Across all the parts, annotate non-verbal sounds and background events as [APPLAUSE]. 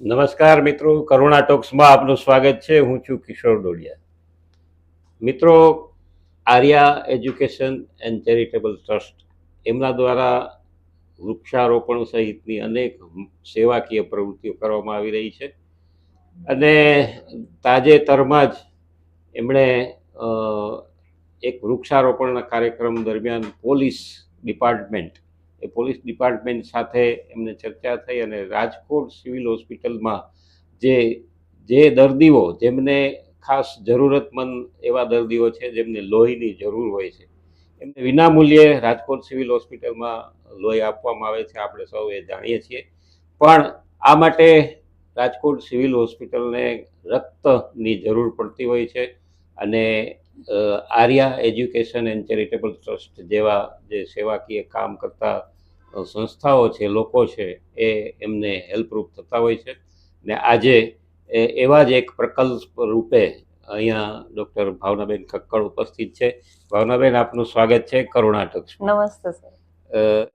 નમસ્કાર મિત્રો, કરુણા ટોક્સમાં આપનું સ્વાગત છે. હું છું કિશોર ડોડિયા. મિત્રો, Arya education and charitable trust એમના દ્વારા વૃક્ષારોપણ સહિતની અનેક સેવાકીય પ્રવૃત્તિઓ કરવામાં આવી રહી છે. અને તાજેતરમાં જ એમણે એક વૃક્ષારોપણના કાર્યક્રમ દરમિયાન પોલીસ ડિપાર્ટમેન્ટ એ પોલીસ ડિપાર્ટમેન્ટ સાથે એમને ચર્ચા થઈ અને રાજકોટ સિવિલ હોસ્પિટલમાં જે જે દર્દીઓ, જેમને ખાસ જરૂરતમંદ એવા દર્દીઓ છે, જેમને લોહીની જરૂર હોય છે, એમને વિનામૂલ્યે રાજકોટ સિવિલ હોસ્પિટલમાં લોહી આપવામાં આવે છે, આપણે સૌ એ જાણીએ છીએ. પણ આ માટે રાજકોટ સિવિલ હોસ્પિટલને રક્તની જરૂર પડતી હોય છે અને Arya education and charitable trust જેવા જે સેવાકીય કામ કરતા સંસ્થાઓ છે લોકો છે એ એમને હેલ્પરૂપ થતા હોય છે. ને આજે એવા જ એક પ્રકલ્પ રૂપે અહીંયા ડૉક્ટર ભાવનાબેન ખક્કડ ઉપસ્થિત છે. ભાવનાબેન આપનું સ્વાગત છે કરુણાટક નમસ્તે સર.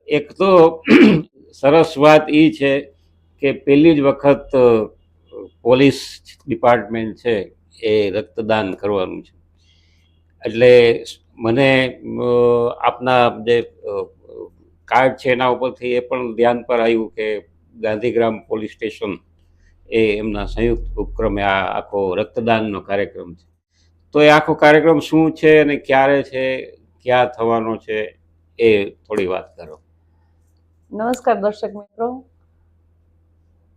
એક તો [CLEARS THROAT] સરસ વાત એ છે કે પહેલી જ વખત પોલીસ ડિપાર્ટમેન્ટ છે એ રક્તદાન કરવાનું છે. એટલે મને આપના જે કાર્ડ છે એના ઉપરથી એ પણ ધ્યાન પર આવ્યું કે ગાંધીગ્રામ પોલીસ સ્ટેશન એ એમના સંયુક્ત ઉપક્રમે આ આખો રક્તદાનનો કાર્યક્રમ છે. તો એ આખો કાર્યક્રમ શું છે અને ક્યારે છે, ક્યાં થવાનો છે એ થોડી વાત કરો. નમસ્કાર દર્શક મિત્રો.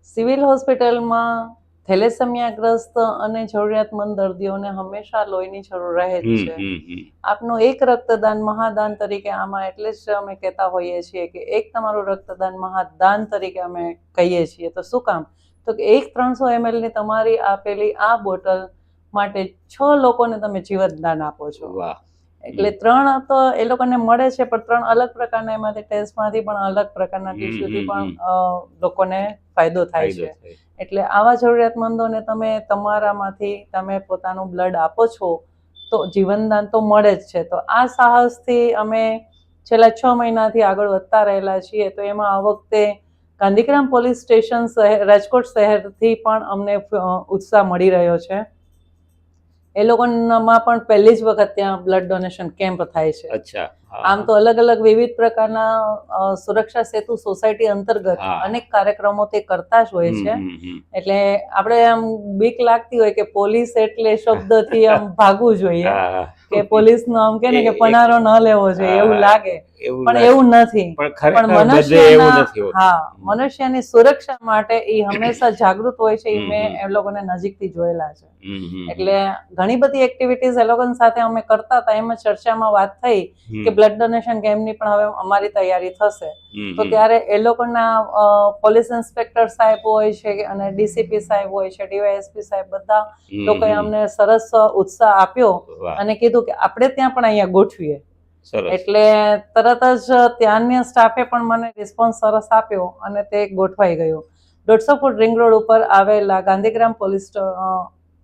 સિવિલ હોસ્પિટલમાં થેલેસેમિયાગ્રસ્ત અને જરૂરિયાતમંદ દર્દીઓને હંમેશા લોહીની જરૂર રહે જ છે. આપનું એક રક્તદાન મહાદાન તરીકે આમાં એટલે જ અમે કહેતા હોઈએ છીએ કે એક તમારું રક્તદાન મહાદાન તરીકે અમે કહીએ છીએ. તો શું કામ? તો કે એક ત્રણસો ની તમારી આપેલી આ બોટલ માટે છ લોકોને તમે જીવતદાન આપો છો. વાહ. એટલે ત્રણ તો એ લોકોને મળે છે પણ ત્રણ અલગ પ્રકારના એમાંથી ટેસ્ટમાંથી પણ અલગ પ્રકારના ટીસ્યુથી પણ લોકોને ફાયદો થાય છે. એટલે આવા જરૂરિયાતમંદોને તમે તમારામાંથી તમે પોતાનું બ્લડ આપો છો તો જીવનદાન તો મળે જ છે. તો આ સાહસથી અમે છેલ્લા છ મહિનાથી આગળ વધતા રહેલા છીએ. તો એમાં આ વખતે ગાંધીગ્રામ પોલીસ સ્ટેશન શહેર રાજકોટ શહેરથી પણ અમને ઉત્સાહ મળી રહ્યો છે. એ લોકોમાં પણ પહેલી જ વખત ત્યાં બ્લડ ડોનેશન કેમ્પ થાય છે. અચ્છા આમ તો અલગ અલગ વિવિધ પ્રકારના સુરક્ષા સેતુ સોસાયટી અંતર્ગત અનેક કાર્યક્રમો તે કરતા જ હોય છે. એટલે આપણે આમ બીક લાગતી હોય કે પોલીસ એટલે શબ્દથી આમ [LAUGHS] ભાગવું જોઈએ. કે પોલીસ નો આમ કે ને કે પનારો ન લેવો જોઈએ એવું લાગે. એવું પણ એવું નથી. પણ બધે એવું નથી. હા મનુષ્યની સુરક્ષા માટે એ હંમેશા જાગૃત હોય છે એ મેં. એ લોકોને નજીકથી જોયેલા છે. એટલે ઘણી બધી એક્ટિવિટીઝ એ લોકો સાથે અમે કરતા હતા. એમાં ચર્ચામાં વાત થઈ કે બ્લડ ડોનેશન કેમ્પની પણ હવે અમારી તૈયારી થશે. તો ત્યારે એ લોકોના પોલીસ ઇન્સ્પેક્ટર સાહેબ હોય છે અને ડીસીપી સાહેબ હોય છે ડીવાયએસપી સાહેબ બધા લોકોએ અમને સરસ ઉત્સાહ આપ્યો અને કીધું કે આપણે ત્યાં પણ અહીંયા ગોઠવીએ. એટલે તરત જ ત્યાંના સ્ટાફે પણ મને રિસ્પોન્સ સરસ આપ્યો અને તે ગોઠવાઈ ગયો. દોઢસો ફૂટ રિંગ રોડ ઉપર આવેલા ગાંધીગ્રામ પોલીસ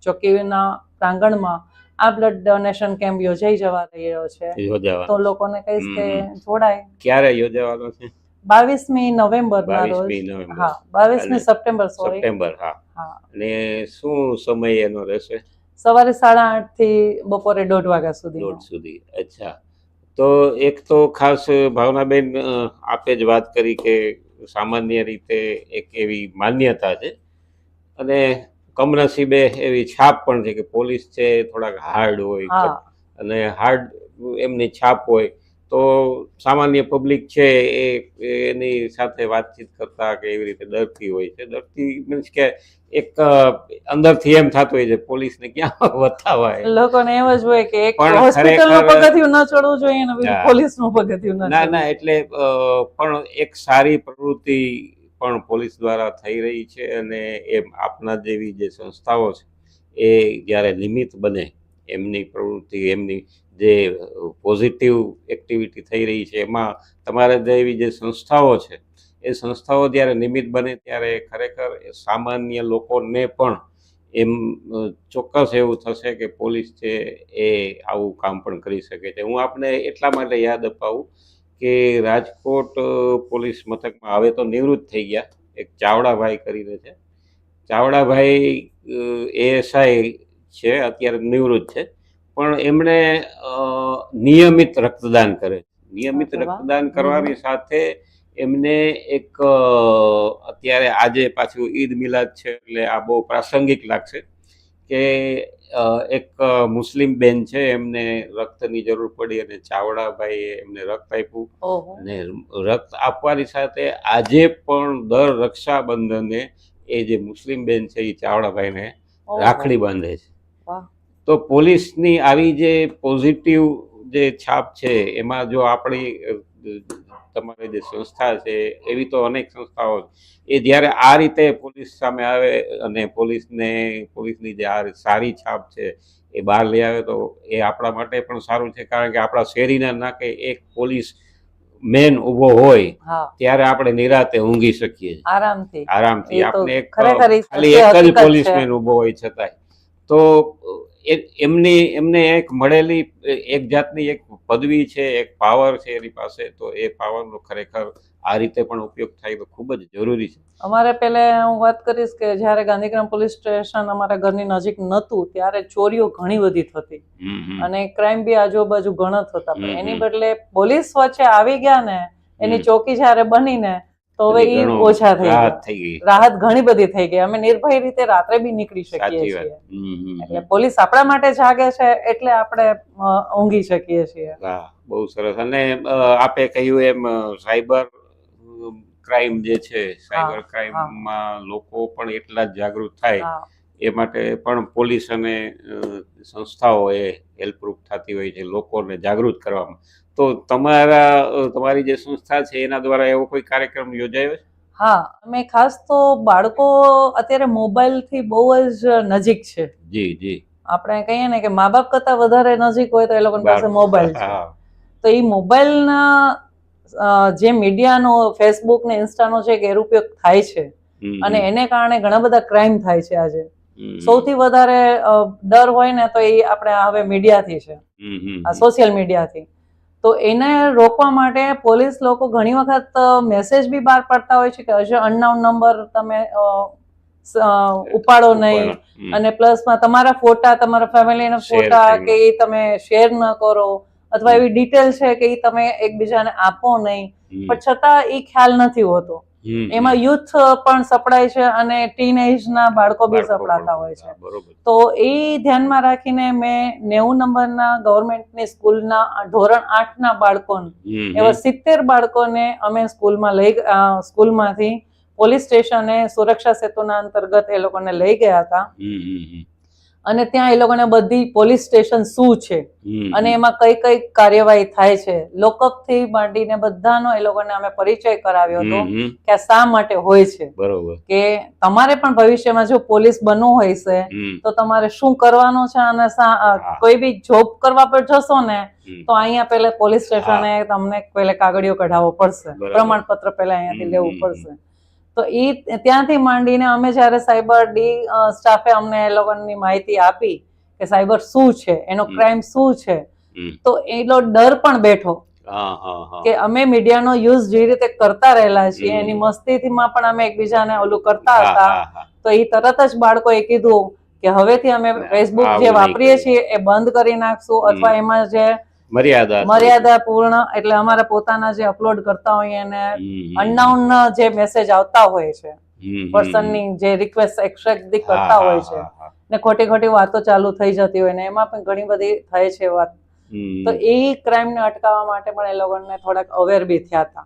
ચોકીના પ્રાંગણમાં આ બ્લડ ડોનેશન કેમ્પ યોજાઈ જવા રહ્યો છે. તો લોકોને કહીશ કે. જોડાય. ક્યારે યોજાવાનો છે? બાવીસમી નવેમ્બર. હા બાવીસમી સપ્ટેમ્બર સપ્ટેમ્બર હા. હા. અને શું સમય એનો રહેશે? સવારે સાડા આઠથી બપોરે દોઢ વાગ્યા સુધી. દોઢ સુધી. અચ્છા. તો એક તો ખાસ ભાવનાબેન આપે જ વાત કરી કે સામાન્ય રીતે એક એવી માન્યતા છે. અને કમનસીબે એવી છાપ પણ છે કે પોલીસ છે થોડાક હાર્ડ હોય અને હાર્ડ એમની છાપ હોય તો સામાન્ય પબ્લિક છે એ એની સાથે વાતચીત કરતા કે એવી રીતે ડરતી હોય છે. ડરતી મીન્સ કે એક અંદરથી એમ થતું હોય છે પોલીસને ક્યાં [LAUGHS] વતાવાય લોકોને એમ જ હોય કે એક પણ હોસ્પિટલનું પગથિયું ન ચડવું જોઈએ ને બીજું પોલીસનું પગથિયું ના ના એટલે પણ એક સારી પ્રવૃત્તિ પણ પોલીસ દ્વારા થઈ રહી છે અને એમ આપના જેવી જે સંસ્થાઓ છે એ જ્યારે નિમિત્ત બને એમની પ્રવૃત્તિ એમની જે પોઝિટિવ એક્ટિવિટી થઈ રહી છે, એમાં તમારા જેવી જે સંસ્થાઓ છે, એ સંસ્થાઓ જ્યારે નિમિત્ત બને ત્યારે ખરેખર સામાન્ય લોકોને પણ એમ ચોક્કસ એવું થશે કે પોલીસ છે એ આવું કામ પણ કરી શકે છે. હું આપને એટલા માટે યાદ અપાવું કે રાજકોટ પોલીસ મથકમાં હવે તો નિવૃત્ત થઈ ગયા, એક ચાવડાભાઈ કરીને છે. ચાવડાભાઈ એએસઆઈ છે, અત્યારે નિવૃત્ત છે. પણ એમણે નિયમિત રક્તદાન કરે છે. નિયમિત રક્તદાન કરવાની સાથે એમને એક અત્યારે આજે પાછું ઈદ મિલાદ છે એટલે આ બહુ પ્રાસંગિક લાગશે કે એક મુસ્લિમ બેન છે એમને રક્તની જરૂર પડી અને ચાવડાભાઈએ એમને રક્ત આપ્યું. અને રક્ત આપવાની સાથે આજે પણ દર રક્ષાબંધને એ જે મુસ્લિમ બેન છે એ ચાવડાભાઈને રાખડી બાંધે છે. તો પોલીસની આવી જે પોઝિટિવ જે છાપ છે એમાં જો આપણી તમારી જે સંસ્થા છે એવી તો અનેક સંસ્થાઓ. એ જ્યારે આ રીતે પોલીસ સામે આવે અને પોલીસને પોલીસની જે આ સારી છાપ છે એ બહાર લઈ આવે તો એ આપણા માટે પણ સારું છે કારણ કે આપણા શેરીના નાકે એક પોલીસ મેન ઊભો હોય ત્યારે આપણે નિરાતે ઊંઘી શકીએ આરામથી. આરામથી આપણે એક ખાલી એક જ પોલીસ મેન ઊભો હોય છતાંય. તો એમની એમને એક મળેલી એક જાતની એક પદવી છે એક પાવર છે એની પાસે તો એ પાવરનો ખરેખર આ રીતે પણ ઉપયોગ થાય તો ખૂબ જ જરૂરી છે. અમારે પહેલે હું વાત કરીશ કે જ્યારે ગાંધીગ્રામ પોલીસ સ્ટેશન અમારા ઘરની નજીક નહોતું ત્યારે ચોરીઓ ઘણી બધી થતી. અને ક્રાઇમ બી આજુબાજુ ઘણા થતા. પણ એની બદલે પોલીસ વચ્ચે આવી ગયા ને એની ચોકી જ્યારે બનીને તો હવે એ ઓછા થઈ રાહત થઈ ગઈ. રાહત ઘણી બધી થઈ ગઈ. અમે નિર્ભય રીતે રાત્રે બી નીકળી શકીએ છીએ. એટલે પોલીસ આપણા માટે જાગે છે એટલે આપણે ઊંઘી શકીએ છીએ. હા બહુ સરસ. અને આપે કહ્યું એમ સાયબર ક્રાઇમ જે છે સાયબર ક્રાઇમ ક્રાઇમમાં લોકો પણ એટલા જ જાગૃત થાય એ માટે પણ પોલીસ અને સંસ્થાઓએ સંસ્થાઓ એ હેલ્પરૂપ થતી હોય છે લોકોને જાગૃત કરવામાં. તો તમારા તમારી જે સંસ્થા છે એના દ્વારા એવો કોઈ કાર્યક્રમ યોજાયો છે? હા અમે ખાસ તો બાળકો અત્યારે મોબાઈલથી બહુ જ નજીક છે. જી જી. આપણે કહીએ ને કે મા બાપ કરતા વધારે નજીક હોય તો એ લોકો પાસે મોબાઈલ છે. તો એ મોબાઈલના જે મીડિયાનો ફેસબુક ને ઇન્સ્ટાનો છે કે ઉપયોગ થાય છે. અને એને કારણે ઘણા બધા ક્રાઇમ થાય છે આજે. સૌથી વધારે ડર હોય ને તો એ આપણે હવે મીડિયાથી છે. સોશિયલ મીડિયાથી તો એને રોકવા માટે પોલીસ લોકો ઘણી વખત મેસેજ બી બહાર પાડતા હોય છે કે હજુ અનનાઉન નંબર તમે ઉપાડો નહીં. અને પ્લસમાં તમારા ફોટા તમારા ફેમિલીના ફોટા કે એ તમે શેર ન કરો અથવા એવી ડિટેલ છે કે એ તમે એકબીજાને આપો નહીં. પણ છતાં એ ખ્યાલ નથી હોતો. એમાં યુથ પણ સપડાય છે અને ટીન ના બાળકો બી સપડાતા હોય છે. તો એ ધ્યાનમાં રાખીને મેં નેવું નંબરના ગવર્મેન્ટની સ્કૂલના ધોરણ આઠના બાળકોને એવા સિત્તેર બાળકોને અમે સ્કૂલમાં લઈ સ્કૂલમાંથી પોલીસ સ્ટેશને સુરક્ષા સેતુના અંતર્ગત એ લોકોને લઈ ગયા હતા. અને ત્યાં એ લોકોને બધી પોલીસ સ્ટેશન શું છે? અને એમાં કઈ કઈ કાર્યવાહી થાય છે? લોકઅપથી માંડીને બધાનો એ લોકોને અમે પરિચય કરાવ્યો હતો કે આ શા માટે હોય છે? બરોબર. કે તમારે પણ ભવિષ્યમાં જો પોલીસ બનવું હોય છે તો તમારે શું કરવાનું છે? અને. કોઈ બી જોબ કરવા પર જશો ને તો અહીંયા પેલા પોલીસ સ્ટેશને તમને પેલે કાગળિયો કઢાવવો પડશે. પ્રમાણપત્ર પેલા અહીંયાથી લેવું પડશે. તો એ ત્યાંથી માંડીને અમે જ્યારે સાયબર ડી સ્ટાફે અમને એ લોકોની માહિતી આપી કે સાયબર શું છે એનો ક્રાઇમ શું છે તો એનો ડર પણ બેઠો કે અમે મીડિયાનો યુઝ જે રીતે કરતા રહેલા છીએ એની એની મસ્તીમાં પણ અમે એકબીજાને ઓલું કરતા હતા. તો એ તરત જ બાળકોએ કીધું કે હવેથી અમે ફેસબુક જે વાપરીએ છીએ એ બંધ કરી નાખશું અથવા એમાં જે મર્યાદા મર્યાદા પૂર્ણ એટલે અમારા પોતાના જે અપલોડ કરતા હોય એને. અનનાઉન જે મેસેજ આવતા હોય છે. પર્સનની જે રિક્વેસ્ટ એક્સટ્રેક્ટ કરતા હોય છે. ને ખોટી ખોટી વાતો ચાલુ થઈ જતી હોય ને એમાં પણ ઘણી બધી થાય છે વાત. તો એ ક્રાઇમ ને અટકાવવા માટે પણ એ લોકોને થોડાક અવેર બી થયા હતા.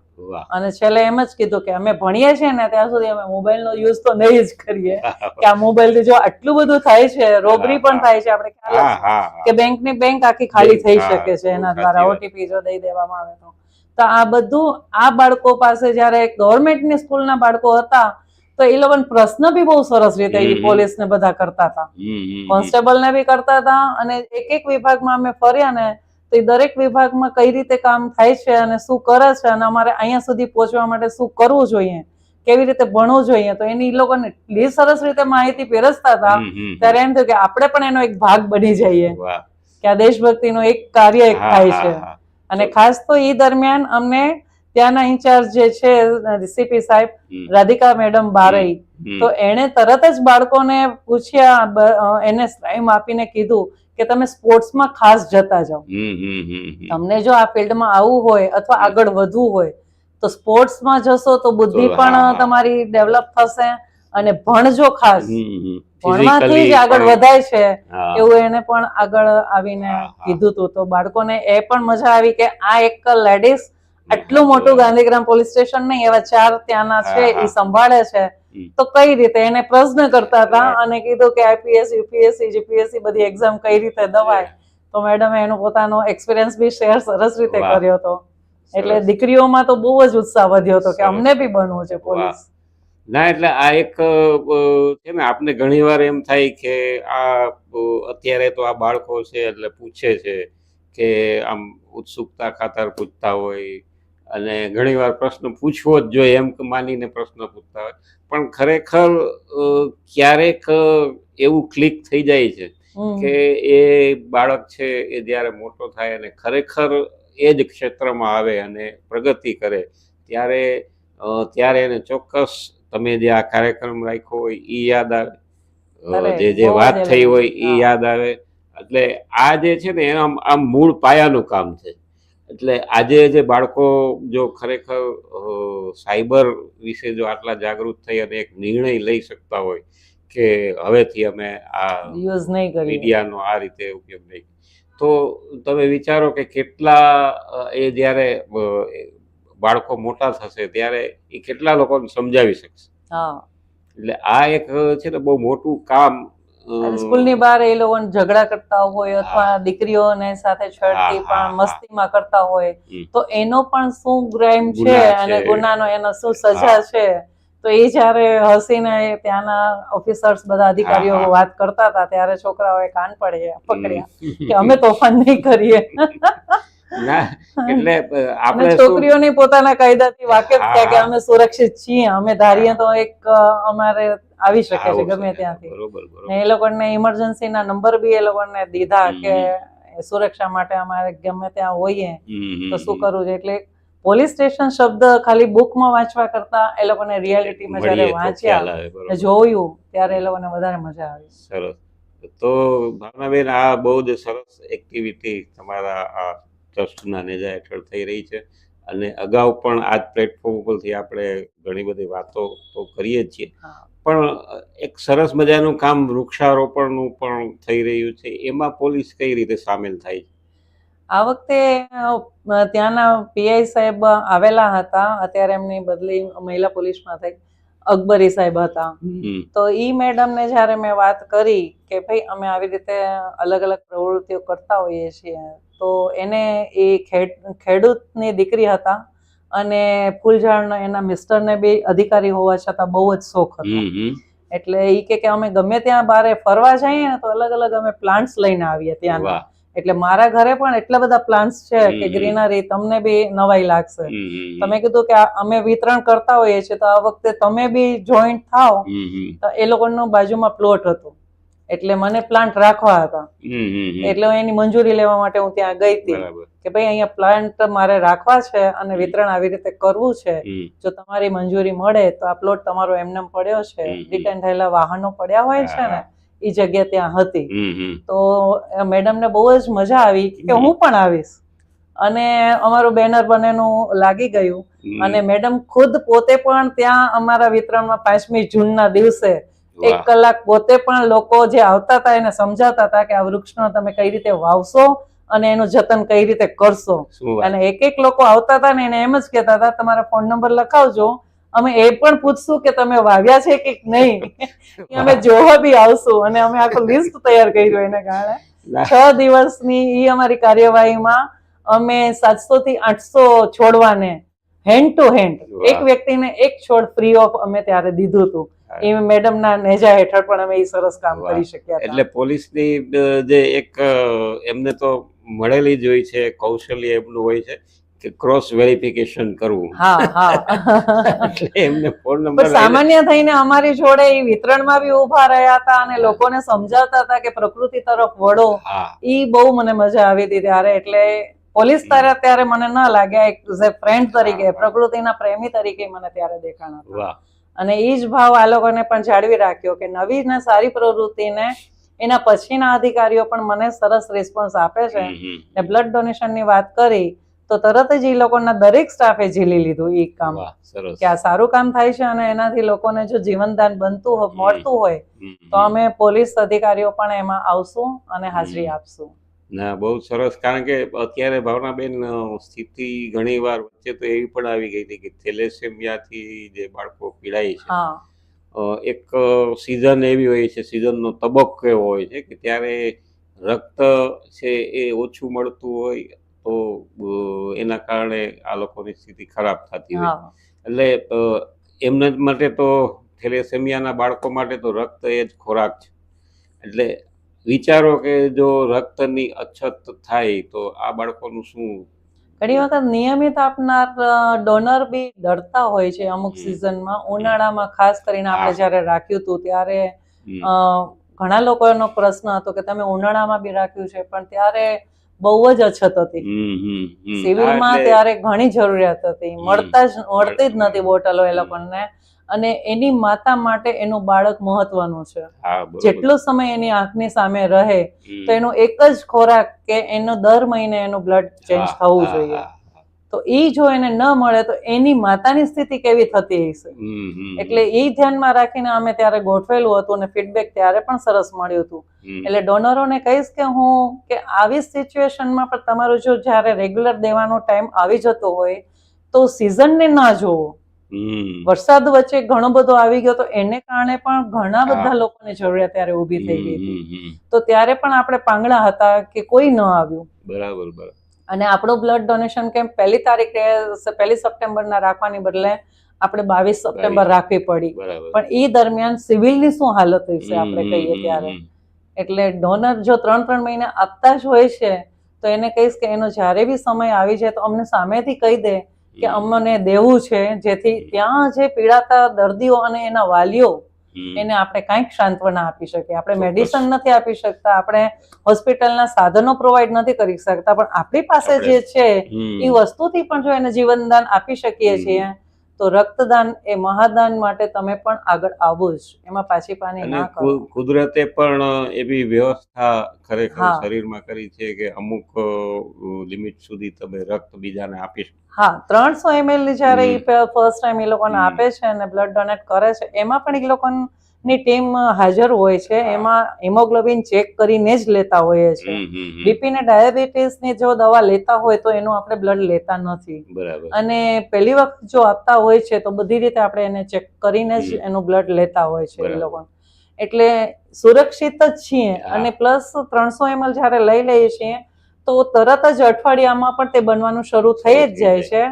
અને છેલ્લે એમ જ કીધું કે અમે ભણીએ છીએ ને ત્યાં સુધી અમે મોબાઈલનો યુઝ તો નહીં જ કરીએ. કે આ મોબાઈલથી જો આટલું બધું થાય છે રોબરી પણ થાય છે આપણે ખ્યાલ કે બેંક બેંકની બેંક આખી ખાલી થઈ શકે છે એના દ્વારા ઓટીપી જો દઈ દેવામાં આવે તો. તો આ બધું આ બાળકો પાસે જ્યારે ગવર્મેન્ટની સ્કૂલના બાળકો હતા તો એ લોકોને પ્રશ્ન બી બહુ સરસ રીતે પોલીસ ને બધા કરતા હતા. કોન્સ્ટેબલ ને. બી કરતા હતા અને એક એક વિભાગમાં અમે ફર્યા ને તો એ દરેક વિભાગમાં કઈ રીતે કામ થાય છે અને શું કરે છે અને અમારે અહીંયા સુધી પહોંચવા માટે શું કરવું જોઈએ કેવી રીતે ભણવું જોઈએ તો એની ઈ લોકોને એટલી સરસ રીતે માહિતી પીરસતા હતા. ત્યારે એમ થયું કે આપણે પણ એનો એક ભાગ બની જઈએ. કે આ દેશભક્તિનું એક કાર્ય એક થાય છે. અને ખાસ તો એ દરમિયાન અમને ત્યાંના ઇન્ચાર્જ જે છે સીપી સાહેબ રાધિકા મેડમ બારઈ તો એણે તરત જ બાળકોને પૂછ્યા એને સ્લાઇમ આપીને કીધું કે તમે સ્પોર્ટ્સમાં ખાસ જતા જાઓ. તમને જો આ ફિલ્ડમાં આવવું હોય અથવા આગળ વધવું હોય તો સ્પોર્ટ્સમાં જશો તો બુદ્ધિ પણ. તમારી ડેવલપ થશે અને ભણજો ખાસ. ભણવાથી જ આગળ વધાય છે એવું એને પણ આગળ આવીને. કીધું હતું તો બાળકોને એ પણ મજા આવી કે આ એક લેડીઝ આટલું મોટું ગાંધીગ્રામ પોલીસ સ્ટેશન નહીં એવા ચાર ત્યાંના છે. એ સંભાળે છે. તો કઈ રીતે? એને પ્રશ્ન કરતા હતા અને કીધું કે આઈપીએસ યુપીએસસી જીપીએસસી બધી એક્ઝામ કઈ રીતે દવાય? તો મેડમે એનો પોતાનો એક્સપિરિયન્સ બી શેર સરસ રીતે કર્યો હતો. એટલે દીકરીઓમાં તો બહુ જ ઉત્સાહ વધ્યો હતો કે અમને બી બનવું છે પોલીસ. ના એટલે આ એક છે ને આપને ઘણીવાર એમ થાય કે આ અત્યારે તો આ બાળકો છે એટલે પૂછે છે કે આમ ઉત્સુકતા ખાતર પૂછતા હોય અને ઘણીવાર પ્રશ્ન પૂછવો જ જોઈએ એમ માનીને પ્રશ્ન પૂછતા હોય. પણ ખરેખર ક્યારેક એવું ક્લિક થઈ જાય છે કે એ બાળક છે એ જ્યારે મોટો થાય અને ખરેખર એ જ ક્ષેત્રમાં આવે અને પ્રગતિ કરે ત્યારે ત્યારે એને ચોક્કસ તમે જે આ કાર્યક્રમ રાખ્યો હોય એ યાદ આવે. જે જે વાત થઈ હોય એ યાદ આવે. એટલે આ જે છે ને એમ આમ મૂળ પાયાનું કામ છે. એટલે આજે જે બાળકો જો ખરેખર સાયબર વિશે જો આટલા જાગૃત થઈ અને એક નિર્ણય લઈ શકતા હોય કે હવેથી અમે આ યુઝ નહીં કરી મીડિયાનો આ રીતે ઉપયોગ નહીં. તો તમે વિચારો કે કેટલા એ જ્યારે બાળકો મોટા થશે ત્યારે એ કેટલા લોકોને સમજાવી શકશે? હા. એટલે આ એક છે ને બહુ મોટું કામ સ્કૂલની બહાર એ લોકો ઝઘડા કરતા હોય અથવા. દીકરીઓને સાથે છેડતી પણ મસ્તીમાં કરતા હોય તો એનો પણ શું ક્રાઇમ છે અને ગુનાનો એનો શું સજા છે તો એ જ્યારે હસીને ત્યાંના ઓફિસર્સ બધા અધિકારીઓ. વાત કરતા હતા ત્યારે છોકરાઓએ કાન પડ્યા પકડ્યા કે અમે તોફાન નહીં કરીએ. [LAUGHS] ના એટલે આપણે છોકરીઓને પોતાના કાયદાથી વાકેફ હા, કે અમે સુરક્ષિત છીએ અમે ધારીએ તો એક અમારે આવી શકે છે ગમે છે. ત્યાંથી. બરોબર બરોબર. એ લોકોને ઇમરજન્સીના નંબર બી એ લોકોને દીધા કે સુરક્ષા માટે અમારે ગમે ત્યાં હોઈએ તો શું કરવું છે? એટલે પોલીસ સ્ટેશન શબ્દ ખાલી બુકમાં વાંચવા કરતા એ લોકોને રિયાલિટીમાં જ્યારે વાંચ્યા જોયું ત્યારે એ લોકોને વધારે મજા આવી. સરસ. તો ભાવનાબેન આ બહુ જ સરસ એક્ટિવિટી તમારા આ ટ્રસ્ટના નેજા હેઠળ થઈ રહી છે. અને અગાઉ પણ આ જ પ્લેટફોર્મ ઉપરથી આપણે ઘણી બધી વાતો તો કરીએ જ છીએ. પણ એક સરસ મજાનું કામ વૃક્ષારોપણનું પણ થઈ રહ્યું છે. એમાં પોલીસ કઈ રીતે સામેલ થાય છે? આ વખતે ત્યાંના પીઆઈ સાહેબ આવેલા હતા. અત્યારે એમની બદલી મહિલા પોલીસમાં થઈ. અકબરી સાહેબ હતા. તો ઈ મેડમને જ્યારે મેં વાત કરી કે ભાઈ અમે આવી રીતે અલગ અલગ પ્રવૃત્તિઓ કરતા હોઈએ છીએ. તો એને એ ખેડૂતની દીકરી હતા અને ફૂલઝાડનો એના મિસ્ટરને બી અધિકારી હોવા છતાં બહુ જ શોખ હતો. એટલે ઈ કે અમે ગમે ત્યાં બારે ફરવા જઈએ ને તો અલગ અલગ અમે પ્લાન્ટ્સ લઈને આવીએ ત્યાં એટલે મારા ઘરે પણ એટલા બધા પ્લાન્ટ્સ છે કે ગ્રીનરી તમને બી નવાઈ લાગશે. તમે કીધું કે અમે વિતરણ કરતા હોઈએ છીએ તો આ વખતે તમે બી જોઈન્ટ થાવ. તો એ લોકોનો બાજુમાં પ્લોટ હતો. એટલે મને પ્લાન્ટ રાખવા હતા. એટલે હું એની મંજૂરી લેવા માટે હું ત્યાં ગઈ હતી. કે ભાઈ અહીંયા પ્લાન્ટ મારે રાખવા છે અને વિતરણ આવી રીતે કરવું છે. જો તમારી મંજૂરી મળે તો આ પ્લોટ તમારો એમનેમ પડ્યો છે. રિટર્ન થયેલા વાહનો પડ્યા હોય છે ને એ જગ્યા ત્યાં હતી. તો મેડમ તો મેડમને બહુ જ મજા આવી કે હું પણ આવીશ. અને અમારું બેનર બનેનું લાગી ગયું. અને મેડમ ખુદ પોતે પણ ત્યાં અમારા વિતરણમાં પાંચમી જૂનના દિવસે એક કલાક પોતે પણ લોકો જે આવતા હતા એને સમજાવતા હતા કે આ વૃક્ષનો તમે કઈ રીતે વાવશો અને એનું જતન કઈ રીતે કરશો. અને એક એક લોકો આવતા હતા ને એને એમ જ કહેતા હતા તમારા ફોન નંબર લખાવજો. અમે એ પણ પૂછશું કે તમે વાવ્યા છે કે નહીં? અમે જોવા બી આવશું. અને અમે આખું લિસ્ટ તૈયાર કર્યું એને કારણે. છ દિવસની ઈ અમારી કાર્યવાહીમાં અમે સાતસો થી આઠસો છોડવાને હેન્ડ ટુ હેન્ડ એક વ્યક્તિને એક છોડ ફ્રી ઓફ અમે ત્યારે દીધું હતું. એ મેડમના નેજા હેઠળ પણ અમે એ સરસ કામ કરી શક્યા એટલે પોલીસની જે એક એમને તો મળેલી જ હોય છે કૌશલ્ય એમનું હોય છે કે ક્રોસ વેરિફિકેશન કરવું. હા હા. [LAUGHS] એટલે એમને ફોન નંબર સામાન્ય થઈને અમારી જોડે એ વિતરણમાં બી ઊભા રહ્યા હતા અને લોકોને સમજાવતા હતા કે પ્રકૃતિ તરફ વળો. એ ઈ બહુ મને મજા આવી હતી ત્યારે. એટલે પોલીસ તારે ત્યારે ત્યારે મને ન લાગ્યા. એક ફ્રેન્ડ તરીકે. પ્રકૃતિના પ્રેમી તરીકે મને ત્યારે દેખાણા. વાહ. અને એ જ ભાવ આ લોકોને પણ જાળવી રાખ્યો કે નવી ને સારી પ્રવૃત્તિને એના પછીના અધિકારીઓ પણ મને સરસ રિસ્પોન્સ આપે છે. ને બ્લડ ડોનેશનની વાત કરી તો તરત જ એ લોકોના દરેક સ્ટાફે ઝીલી લીધું એ કામ. કે આ સારું કામ થાય છે અને એનાથી લોકોને જો જીવનદાન બનતું હોય મળતું હોય તો અમે પોલીસ અધિકારીઓ પણ એમાં આવશું અને હાજરી આપશું. ના બહુ સરસ. કારણ કે અત્યારે ભાવનાબેન સ્થિતિ ઘણી વાર વચ્ચે તો એવી પણ આવી ગઈ હતી કે થેલેસેમિયાથી જે બાળકો પીડાય છે એક સિઝન એવી હોય છે સિઝનનો તબક્કો એવો હોય છે કે ત્યારે રક્ત છે એ ઓછું મળતું હોય તો એના કારણે આ લોકોની સ્થિતિ ખરાબ થતી હોય. એટલે એમના જ માટે તો થેલેસેમિયાના બાળકો માટે તો રક્ત એ જ ખોરાક છે. એટલે વિચારો કે જો રક્તની અછત થાય તો આ બાળકોનું શું? ઘણી વખત નિયમિત આપનાર ડોનર બી ડરતા હોય છે અમુક સિઝનમાં ઉનાળામાં ખાસ કરીને આપણે. જ્યારે રાખ્યું હતું ત્યારે ઘણા લોકોનો પ્રશ્ન હતો કે તમે ઉનાળામાં બી રાખ્યું છે પણ ત્યારે બહુ જ અછત હતી. સિવિલમાં ત્યારે ઘણી જરૂરિયાત હતી. મળતા જ મળતી જ નથી બોટલો એ. લોકોને. અને એની માતા માટે એનું બાળક મહત્વનું છે. જેટલો સમય એની આંખની સામે રહે તો એનો એક જ ખોરાક કે એનો દર મહિને એનું બ્લડ ચેન્જ થવું જોઈએ. તો એ જો એને ન મળે તો એની માતાની સ્થિતિ કેવી થતી હશે? એટલે એ ધ્યાનમાં રાખીને અમે ત્યારે ગોઠવેલું હતું અને ફીડબેક ત્યારે પણ સરસ મળ્યું હતું. એટલે ડોનરોને કહીશ કે હું કે આવી સિચ્યુએશનમાં પણ તમારું જો જ્યારે રેગ્યુલર દેવાનો ટાઈમ આવી જતો હોય તો સિઝનને ના જોવો. વરસાદ વચ્ચે ઘણો બધો આવી ગયો તો એને કારણે પણ ઘણા બધા લોકોની જરૂરિયાત ત્યારે ઊભી થઈ ગઈ હતી. તો ત્યારે પણ આપણે પાંગડા હતા કે કોઈ ન આવ્યું. બરાબર બરાબર. અને આપણો બ્લડ ડોનેશન કેમ્પ પહેલી તારીખે પહેલી સપ્ટેમ્બરના રાખવાની બદલે આપણે બાવીસ સપ્ટેમ્બર રાખવી પડી. પણ એ દરમિયાન સિવિલની શું હાલત હશે આપણે કહીએ ત્યારે? એટલે ડોનર જો ત્રણ ત્રણ મહિને આપતા જ હોય છે તો એને કહીશ કે એનો જ્યારે બી સમય આવી જાય તો અમને સામેથી કહી દે કે અમને દેવું છે જેથી ત્યાં જે પીડાતા દર્દીઓ અને એના વાલીઓ એને આપણે કાંઈક સાંત્વના આપી શકીએ. આપણે. મેડિસિન નથી આપી શકતા આપણે હોસ્પિટલના સાધનો પ્રોવાઈડ નથી કરી શકતા પણ આપણી પાસે જે છે. એ વસ્તુથી પણ જો એને જીવનદાન આપી શકીએ છીએ તો રક્તદાન એ મહાદાન માટે તમે પણ આગળ આવો જ. એમાં પાછી પાની ના કરો. કુદરતે પણ એવી વ્યવસ્થા ખરેખર શરીરમાં કરી છે કે અમુક લિમિટ સુધી તમે રક્ત બીજાને આપી શકો હા ત્રણસો એમએલની જ્યારે હમ. ફર્સ્ટ ટાઈમ એ લોકોને આપે છે અને બ્લડ ડોનેટ કરે છે એમાં પણ એ લોકોની ટીમ હાજર હોય છે. એમાં હિમોગ્લોબિન ચેક કરીને જ લેતા હોઈએ છે. બીપી ને ડાયાબિટીસની જો દવા લેતા હોય તો એનું આપણે બ્લડ લેતા નથી. અને પહેલી વખત જો આપતા હોય છે તો બધી રીતે આપણે એને ચેક કરીને જ એનું બ્લડ લેતા હોય છે એ. લોકો એટલે સુરક્ષિત જ છીએ. અને પ્લસ ત્રણસો એમએલ જ્યારે લઈ લઈએ છીએ તો તરત જ અઠવાડિયામાં પણ તે બનવાનું શરૂ થઈ જ જાય છે.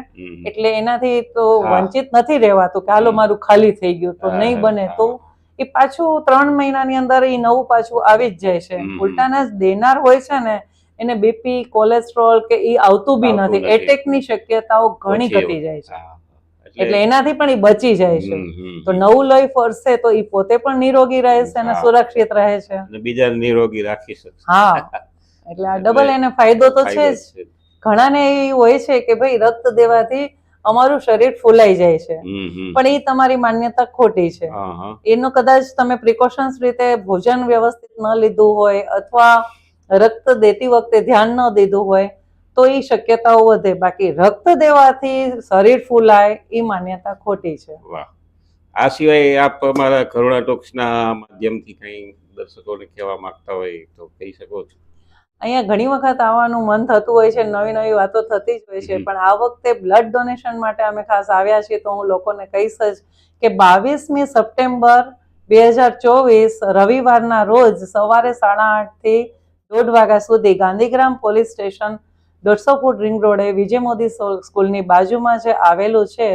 એટલે એનાથી તો. વંચિત નથી રહેવાતું કે હાલો મારું ખાલી થઈ ગયું તો નહીં બને તો એ પાછું ત્રણ મહિનાની અંદર એ નવું પાછું આવી જ જાય છે. ઉલટાના જ દેનાર હોય છે ને એને બીપી કોલેસ્ટ્રોલ કે એ આવતું બી નથી. એટેકની શક્યતાઓ ઘણી ઘટી જાય છે. એટલે એનાથી પણ એ બચી જાય છે. તો નવું લઈ ફરશે તો એ પોતે પણ નિરોગી રહેશે અને સુરક્ષિત રહે છે. બીજા નિરોગી રાખી શકશે. હા. [LAUGHS] એટલે આ ડબલ એને ફાયદો તો છે જ. ઘણાને એ હોય છે કે ભાઈ રક્ત દેવાથી અમારું શરીર ફૂલાઈ જાય છે. પણ એ તમારી માન્યતા ખોટી છે. એનો કદાચ તમે પ્રિકોશન્સ રીતે ભોજન વ્યવસ્થિત ન લીધું હોય અથવા રક્ત દેતી વખતે ધ્યાન ન દીધું હોય તો એ શક્યતાઓ વધે. બાકી રક્ત દેવાથી શરીર ફૂલાય એ માન્યતા ખોટી છે. વાહ. આ સિવાય આપ અમારા કરુણા ટોક્સના માધ્યમથી કંઈ દર્શકોને કહેવા માંગતા હોય તો કહી શકો છો? અહીંયા ઘણી વખત આવવાનું મન થતું હોય છે નવી નવી વાતો થતી જ હોય છે પણ આ વખતે બ્લડ ડોનેશન માટે અમે ખાસ આવ્યા છીએ તો હું લોકોને કહીશ જ કે બાવીસમી સપ્ટેમ્બર બે હજાર ચોવીસ રવિવારના રોજ સવારે સાડા આઠથી દોઢ વાગ્યા સુધી ગાંધીગ્રામ પોલીસ સ્ટેશન દોઢસો ફૂટ રિંગ રોડે વિજય મોદી સ્કૂલની બાજુમાં જે આવેલું છે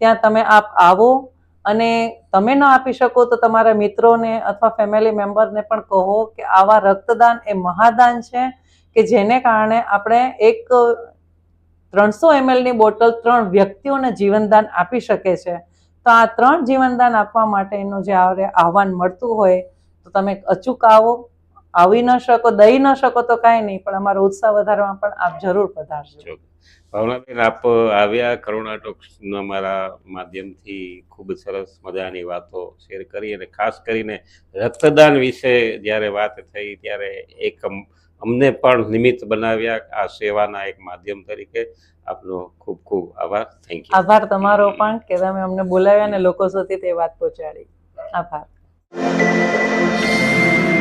ત્યાં તમે આપ આવો. અને તમે ન આપી શકો તો તમારા મિત્રોને અથવા ફેમિલી મેમ્બરને પણ કહો કે આવા રક્તદાન એ મહાદાન છે કે જેને કારણે આપણે એક ત્રણસો એમએલની બોટલ ત્રણ વ્યક્તિઓને જીવનદાન આપી શકે છે. તો આ ત્રણ જીવનદાન આપવા માટેનું જે આવરે આહવાન મળતું હોય તો તમે અચૂક આવો. આવી ન શકો, દઈ ન શકો તો કાંઈ નહીં, પણ અમારો ઉત્સાહ વધારવા પણ આપ જરૂર પધારશો. ભાવનાબેન, આપ આવ્યા કરુણા ટોક્સના મારા માધ્યમથી ખૂબ સરસ મજાની વાતો શેર કરી અને ખાસ કરીને રક્તદાન વિશે જ્યારે વાત થઈ ત્યારે એક અમ- અમને પણ નિમિત્ત બનાવ્યા આ સેવાના એક માધ્યમ તરીકે. આપનો ખૂબ ખૂબ આભાર. થેન્ક યુ આભાર તમારો પણ કે તમે અમને બોલાવ્યા અને લોકો સુધી તે વાત પહોંચાડી. આભાર.